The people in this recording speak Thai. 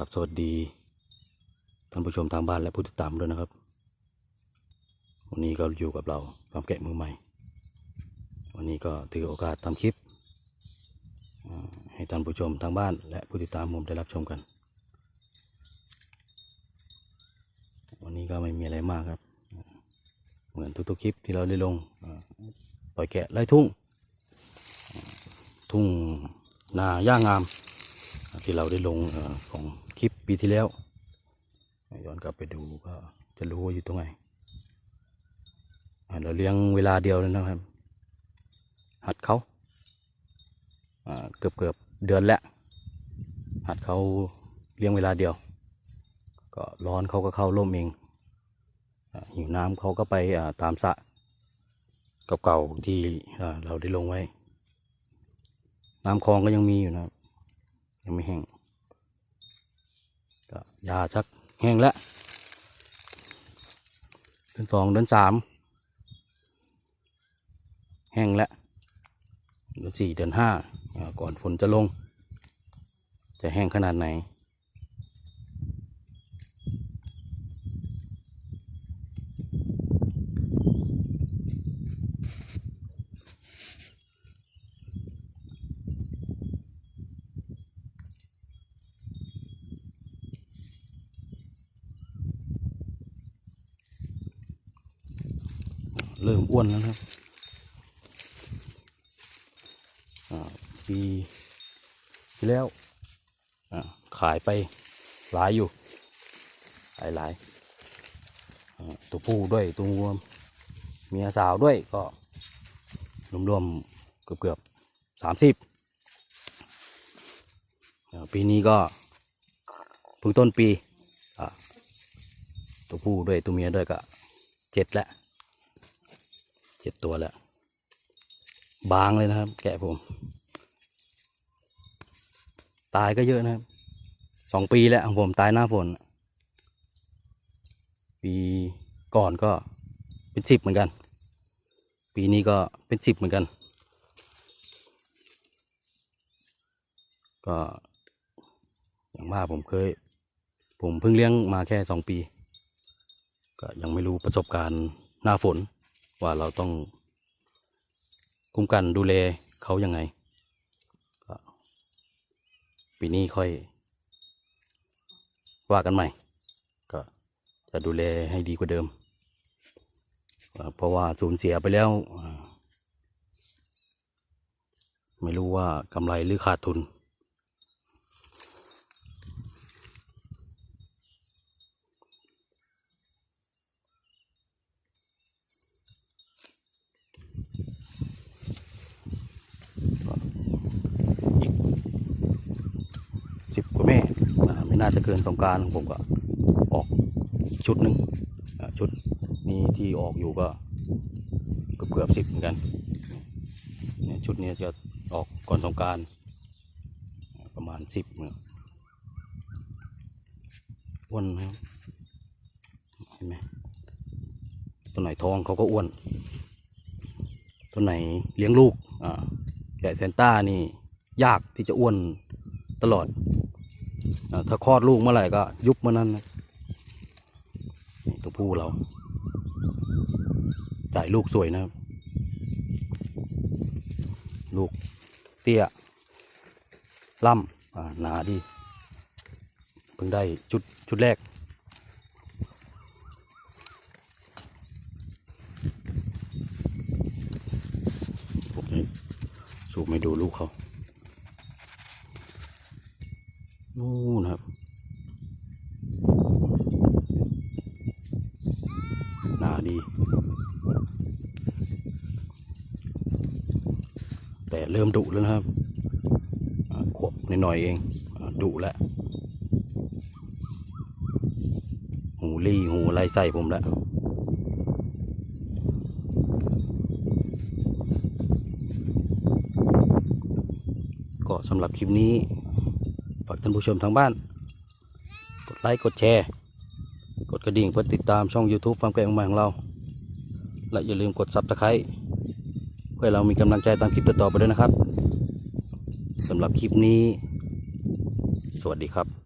ครับสวัสดีท่านผู้ชมทางบ้านและผู้ติดตามด้วยนะครับ วันนี้ก็อยู่กับเราความแกะมือใหม่ วันนี้ก็ถือโอกาสทำคลิป ให้ท่านผู้ชมทางบ้านและผู้ติดตามผมได้รับชมกัน วันนี้ก็ไม่มีอะไรมากครับ เหมือนทุกๆคลิปที่เราได้ลงปล่อยแกะไล่ทุ่ง ทุ่งนาย่างงาม ที่เราได้ลงอของคลิปปีที่แล้ว ย้อนกลับไปดูก็จะรู้ว่าอยู่ตรงไหนเราเลี้ยงเวลาเดียวเลยนะครับ หัดเขาเกือบเกือบเดือนแล้ว หัดเขาเลี้ยงเวลาเดียว ก็ร้อนเขาก็เข้าร่มเองอหิวน้ำเขาก็ไปตามสะเก่าๆที่เราได้ลงไว้ น้ำคลองก็ยังมีอยู่นะครับ ยังไม่แห้งก็ยาชักแห้งแล้วเดือนสองเดือนสามแห้งแล้วเดือนสี่เดือนห้าก่อนฝนจะลง จะแห้งขนาดไหน เริ่มอ้วนแล้วครับอ่าปีที่แล้วอ่าขายไปหลายอยู่หลายหลายอ่าตัวผู้ด้วยตัวเมียสาวด้วยก็รวมๆเกือบเกือบสามสิบปีนี้ก็เพิ่งต้นปีอ่าตัวผู้ด้วยตัวเมียด้วยก็เจ็ดแล้ว จ็ดตัวแล้ว บางเลยนะครับ แกะผม ตายก็เยอะนะครับสองปีแล้วของผมตายหน้าฝน ปีก่อนก็เป็นสิบเหมือนกัน ปีนี้ก็เป็นสิบเหมือนกัน ก็อย่างว่าผมเคย ผมเพิ่งเลี้ยงมาแค่สองปี ก็ยังไม่รู้ประสบการณ์หน้าฝน ว่าเราต้องคุ้มกันดูแลเขายังไงปีนี้ค่อย ว่ากันใหม่ ก็จะดูแลให้ดีกว่าเดิม เพราะว่าสูญเสียไปแล้ว ไม่รู้ว่ากำไรหรือขาดทุน สิบกว่าแม่อ่าไม่ น่าจะเกินสงการของผมก็ออกชุดหนึ่งชุดนี้ที่ออกอยู่ก็เกือบเกือบสิบเหมือนกันเนี่ยชุดนี้จะออกก่อนสงการประมาณสิบเนี่ยอ้วนนะครับเห็นไหมตัวไหนท้องเขาก็อ้วน ตัวไหนเลี้ยงลูกอ่าแกะเซนต้านี่ยากที่จะอ้วนตลอด ถ้าคลอดลูกเมื่อไหร่ก็ยุบเมื่อนั้นนะนี่ตัวผู้เรา จ่ายลูกสวยนะครับ ลูกเตี้ยล่ำหนาดี เพิ่งได้ชุดชุดแรกผมสูบไม่ดูลูกเขา นู่นครับ หนาดี แต่เริ่มดุแล้วนะครับขวบหน่อยเองอดุแล้ว หูรี่หูไล่ใส่ผมแล้วก็สำหรับคลิปนี้ ฝากท่านผู้ชมทางบ้าน กดไลค์ กดแชร์ กดกระดิ่งเพื่อติดตามช่อง YouTube ฟาร์มไก่ของใหม่ของเรา และอย่าลืมกดซับสไครต์เพื่อเรามีกำลังใจตามคลิปต่อๆไปด้วยนะครับสำหรับคลิปนี้ สวัสดีครับ